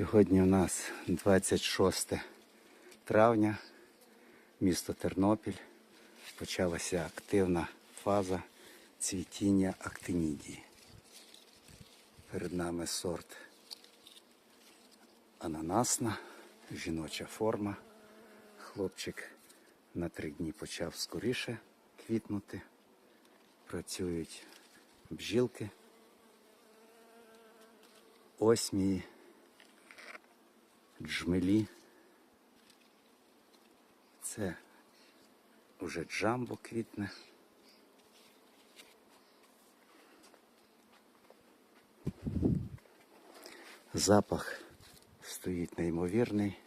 Сьогодні у нас 26 травня, місто Тернопіль. Почалася активна фаза цвітіння актинідії. Перед нами сорт ананасна, жіноча форма. Хлопчик на три дні почав скоріше квітнути. Працюють бджілки. Осмії, джмелі. Це вже джамбо квітне. Запах стоїть неймовірний.